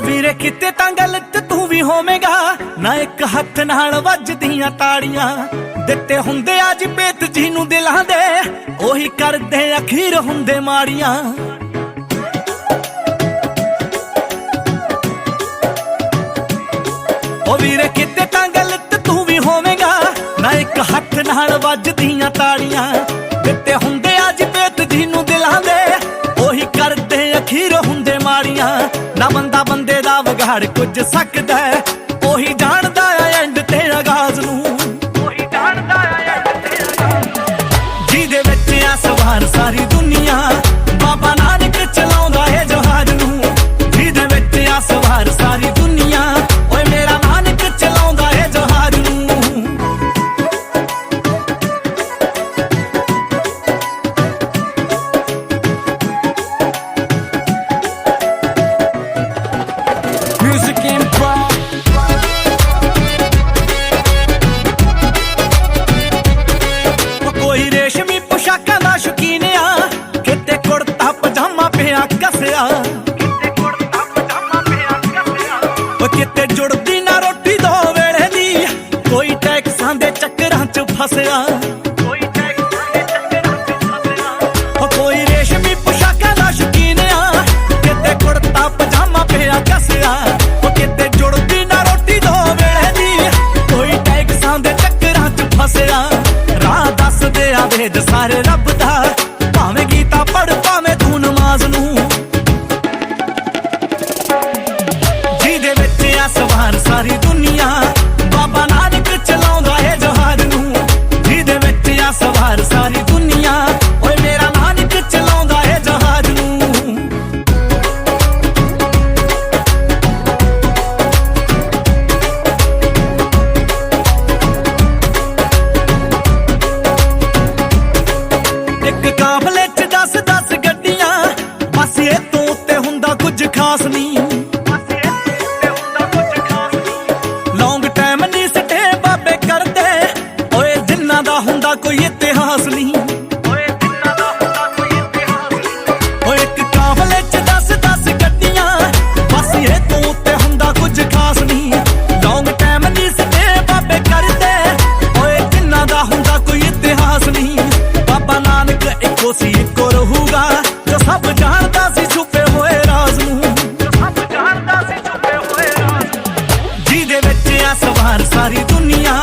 ਵੀਰੇ ਕਿਤੇ ਤਾਂ ਗਲਤ ਤੂੰ ਵੀ ਹੋਵੇਂਗਾ। ਨਾ ਇੱਕ ਹੱਥ ਨਾਲ ਵੱਜਦੀਆਂ ਤਾੜੀਆਂ। ਦਿੱਤੇ ਹੁੰਦੇ ਅੱਜ ਪੇਤ ਜੀ ਨੂੰ ਦਿਲਾਂ ਦੇ। ਉਹੀ ਕਰਦੇ ਅਖੀਰ ਹੁੰਦੇ ਮਾੜੀਆਂ। ਉਹ ਵੀਰੇ ਕਿਤੇ ਤਾਂ ਗਲਤ ਤੂੰ ਵੀ ਹੋਵੇਂਗਾ। ਨਾ ਇੱਕ ਹੱਥ ਨਾਲ ਵੱਜਦੀਆਂ ਤਾੜੀਆਂ। ਦਿੱਤੇ ਹੁੰਦੇ ਅੱਜ ਪੇਤ ਜੀ ਨੂੰ ਦਿਲਾਂ ਦੇ। ਉਹੀ ਕਰਦੇ ਅਖੀਰ ਹੁੰਦੇ ਮਾੜੀਆਂ ਨਾ ਬੰਦਾ ਬੰਦੇ ਦਾ ਵਿਗਾੜ ਕੁਝ ਸਕਦਾ ਚੱਕਰਾਂ 'ਚ ਫਸਿਆ। ਕੋਈ ਦੇ ਚੱਕਰਾਂ 'ਚ ਫਸਿਆ। ਉਹ ਕੋਈ ਰੇਸ਼ਮੀ ਪੁਸ਼ਾਕਾਂ ਦਾ ਸ਼ੌਕੀਨ ਆ। ਕਿਤੇ ਕੁੜਤਾ ਪਜਾਮਾ ਪਿਆ ਕਸਿਆ। ਉਹ ਕਿਤੇ ਜੁੜਦੀ ਨਾ ਰੋਟੀ ਦੋ ਵੇਲੇ ਦੀ। ਕੋਈ ਟੈਕਸਾਂ ਦੇ ਚੱਕਰਾਂ 'ਚ ਫਸਿਆ। ਰਾਹ ਦੱਸਦੇ ਆ ਵੇਦ ਸਾਰੇ ਰੱਬ ਹੁੰਦਾ ਕੋਈ ਇਤਿਹਾਸ ਨਹੀਂ। ਓਏ ਦਾ ਹੁੰਦਾ ਕੋਈ ਇਤਿਹਾਸ ਨਹੀਂ। ਓਏ ਇੱਕ ਕਾਫਲੇ 'ਚ 10 10 ਗੱਡੀਆਂ ਬਸ ਇਹ ਤੋਂ ਉੱਤੇ ਹੁੰਦਾ ਕੁਝ ਖਾਸ ਨਹੀਂ। ਲੌਂਗ ਟਾਈਮ ਨਹੀਂ ਸਟੇ ਬਾਬੇ ਕਰਦੇ ਓਏ ਜਿੰਨਾ ਦਾ ਹੁੰਦਾ ਕੋਈ ਇਤਿਹਾਸ ਨਹੀਂ। ਬਾਬਾ ਨਾਨਕ ਇੱਕੋ ਸੀ ਇੱਕੋ ਰਹੂਗਾ ਜੋ ਸਭ ਜਾਣਦਾ ਸੀ ਛੁਪੇ ਹੋਏ ਰਾਜ਼ ਨੂੰ। ਜੋ ਸਭ ਜਾਣਦਾ ਸੀ ਛੁਪੇ ਹੋਏ ਰਾਜ਼ ਜਿਹਦੇ ਵਿੱਚ ਆ ਸਵਾਰ ਸਾਰੀ ਦੁਨੀਆ